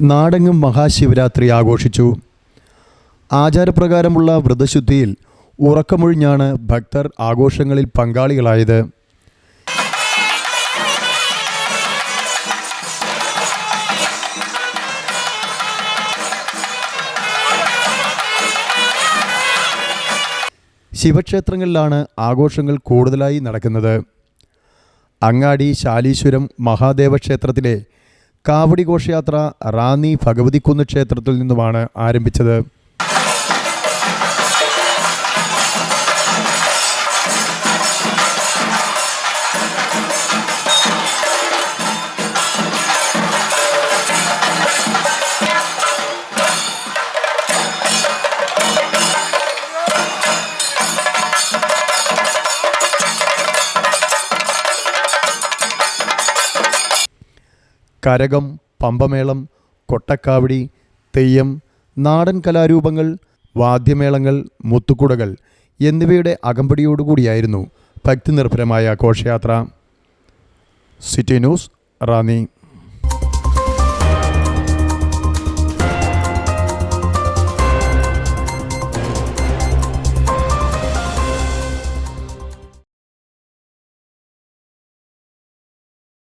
നാടെങ്ങും മഹാശിവരാത്രി ആഘോഷിച്ചു. ആചാരപ്രകാരമുള്ള വ്രതശുദ്ധിയിൽ ഉറക്കമൊഴിഞ്ഞാണ് ഭക്തർ ആഘോഷങ്ങളിൽ പങ്കാളികളായത്. ശിവക്ഷേത്രങ്ങളിലാണ് ആഘോഷങ്ങൾ കൂടുതലായി നടക്കുന്നത്. അങ്ങാടി ശാലീശ്വരം മഹാദേവ ക്ഷേത്രത്തിലെ കാവടി ഘോഷയാത്ര റാന്നി ഭഗവതിക്കുന്ന് ക്ഷേത്രത്തിൽ നിന്നുമാണ് ആരംഭിച്ചത്. കരകം പമ്പമേളം കൊട്ടക്കാവടി തെയ്യം നാടൻ കലാരൂപങ്ങൾ വാദ്യമേളങ്ങൾ മുത്തുക്കുടകൾ എന്നിവയുടെ അകമ്പടിയോടുകൂടിയായിരുന്നു ഭക്തിനിർഭരമായ ഘോഷയാത്ര. City news Ranni.